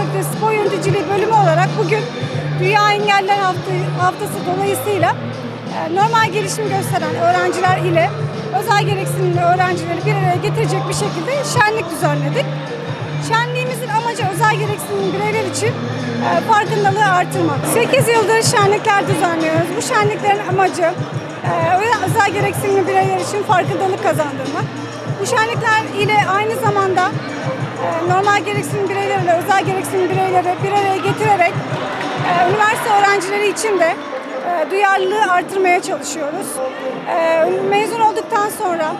Fakültesi Spor Yöneticiliği Bölümü olarak bugün Dünya Engeller Haftası dolayısıyla e, normal gelişim gösteren öğrenciler ile özel gereksinimli öğrencileri bir araya getirecek bir şekilde şenlik düzenledik. Şenliğimizin amacı özel gereksinimli bireyler için e, farkındalığı artırmak. 8 yıldır şenlikler düzenliyoruz. Bu şenliklerin amacı e, özel gereksinimli bireyler için farkındalık kazandırmak. Bu şenlikler ile aynı zamanda normal gereksinim bireylerle özel gereksinim bireyleri bir araya getirerek e, üniversite öğrencileri için de e, duyarlılığı artırmaya çalışıyoruz. E, mezun olduktan sonra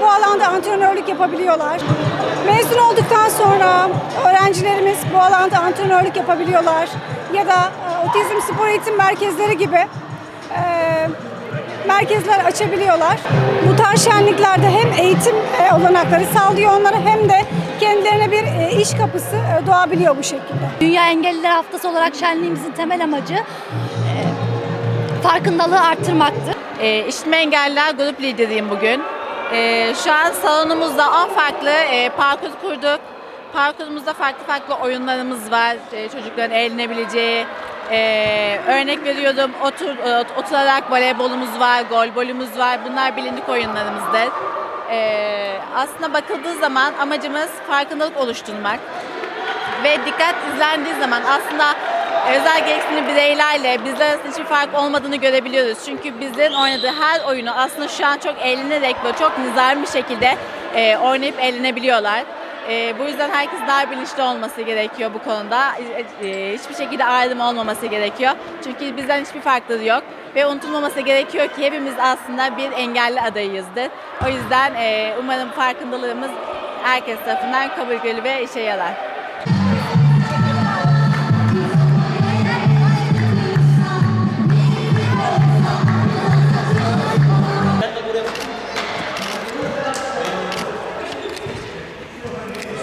bu alanda antrenörlük yapabiliyorlar. Mezun olduktan sonra öğrencilerimiz bu alanda antrenörlük yapabiliyorlar. Ya da otizm spor eğitim merkezleri gibi merkezler açabiliyorlar. Bu tarz şenliklerde hem eğitim olanakları sağlıyor onlara hem de kendilerine bir e, iş kapısı e, doğabiliyor bu şekilde. Dünya Engelliler Haftası olarak şenliğimizin temel amacı e, farkındalığı arttırmaktır. E, işitme engelliler grup lideriyim bugün. E, şu an salonumuzda 10 farklı e, parkur kurduk. Parkurumuzda farklı farklı oyunlarımız var. E, çocukların eğlenebileceği. E, örnek veriyorum otur, e, oturarak voleybolumuz var, golbolumuz var. Bunlar bilindik oyunlarımızdır. E, aslında bakıldığı zaman amacımız farkındalık oluşturmak ve dikkat izlendiği zaman aslında özel gereksinimli bireylerle bizler arasında hiçbir fark olmadığını görebiliyoruz. Çünkü bizlerin oynadığı her oyunu aslında şu an çok eğlenerek ve çok nizami bir şekilde e, oynayıp eğlenebiliyorlar. E, bu yüzden herkes daha bilinçli olması gerekiyor bu konuda. E, e, hiçbir şekilde ayrım olmaması gerekiyor. Çünkü bizden hiçbir farkları yok. Ve unutulmaması gerekiyor ki hepimiz aslında bir engelli adayıyızdır. O yüzden e, umarım farkındalığımız herkes tarafından kabul görülür ve işe yarar.